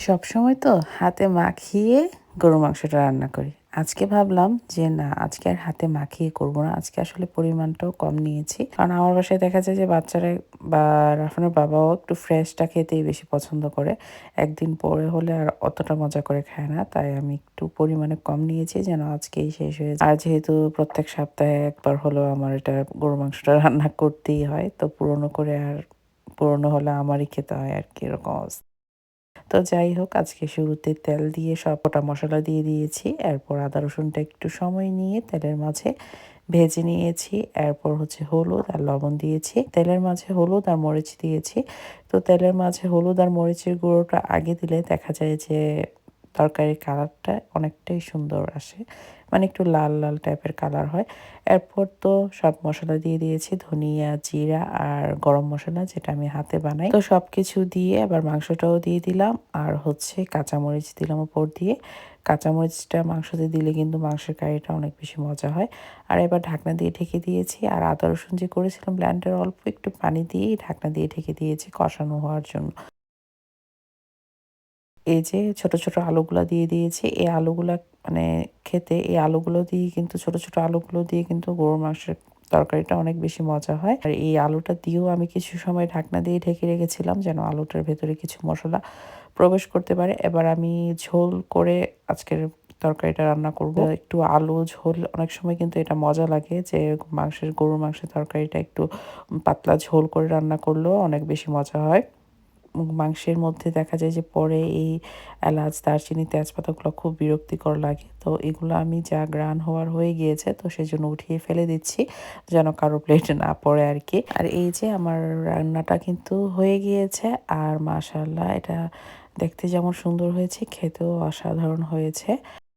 সবসময় তো হাতে মাখিয়ে গরু মাংসটা রান্না করি। আজকে ভাবলাম যে না, আজকে আর হাতে মাখিয়ে করব না। আজকে আসলে পরিমাণটাও কম নিয়েছি। কারণ আমার বাসায় দেখা যায় যে বাচ্চারা বা রাফানের বাবাও একটু ফ্রেশটা খেতেই বেশি পছন্দ করে। একদিন পরে হলে আর অতটা মজা করে খায় না। তাই আমি একটু পরিমাণে কম নিয়েছি যেন আজকেই শেষ হয়ে যায়। আর যেহেতু প্রত্যেক সপ্তাহে একবার হলেও আমার এটা গরু মাংসটা রান্না করতেই হয়, তো পুরনো করে আর পুরনো হলে আমারই খেতে হয় আর কি এরকম অবস্থা। তো যাই হোক, আজকে শুরুতে তেল দিয়ে সব কটা মশলা দিয়ে দিয়েছি। এরপর আদা রসুনটা একটু সময় নিয়ে তেলের মাঝে ভেজে নিয়েছি। এরপর হচ্ছে হলুদ আর লবণ দিয়েছি। তেলের মাঝে হলুদ আর মরিচ দিয়েছি। তো তেলের মাঝে হলুদ আর মরিচের গুঁড়োটা আগে দিলে দেখা যায় যে তরকারির কালারটা অনেকটাই সুন্দর আসে। মানে একটু লাল লাল টাইপের কালার হয়। এরপর তো সব মশলা দিয়ে দিয়েছি, ধনিয়া, জিরা আর গরম মশলা যেটা আমি হাতে বানাই। তো সব কিছু দিয়ে আবার মাংসটাও দিয়ে দিলাম। আর হচ্ছে কাঁচামরিচ দিলাম উপর দিয়ে। কাঁচামরিচটা মাংসতে দিলে কিন্তু মাংসের কারিটা অনেক বেশি মজা হয়। আর এবার ঢাকনা দিয়ে ঢেকে দিয়েছি। আর আদা রসুন যে করেছিলাম ব্ল্যান্ডের অল্প একটু পানি দিয়েই ঢাকনা দিয়ে ঢেকে দিয়েছি কষানো হওয়ার জন্য। এই যে ছোট ছোট আলুগুলা দিয়ে দিয়েছি এই আলুগুলা মানে খেতে এই আলুগুলো দিয়ে কিন্তু ছোট ছোট আলুগুলো দিয়ে কিন্তু গরুর মাংসের তরকারিটা অনেক বেশি মজা হয়। আর এই আলুটা দিয়েও আমি কিছু সময় ঢাকনা দিয়ে ঢেকে রেখেছিলাম যেন আলুটার ভেতরে কিছু মশলা প্রবেশ করতে পারে। এবার আমি ঝোল করে আজকের তরকারিটা রান্না করব। একটু আলু ঝোল অনেক সময় কিন্তু এটা মজা লাগে যে মাংসের গরুর মাংসের তরকারিটা একটু পাতলা ঝোল করে রান্না করলেও অনেক বেশি মজা হয়। মাংসের মধ্যে দেখা যায় যে পরে এই এলাচ, দারচিনি, তেজপাতাগুলো খুব বিরক্তিকর লাগে। তো এগুলো আমি যা গ্রান হওয়ার হয়ে গিয়েছে, তো সেই জন্য উঠিয়ে ফেলে দিচ্ছি যেন কারও প্লেটে না পড়ে আর কি। আর এই যে আমার রান্নাটা কিন্তু হয়ে গিয়েছে, আর মাশাল্লাহ এটা দেখতে যেমন সুন্দর হয়েছে, খেতেও অসাধারণ হয়েছে।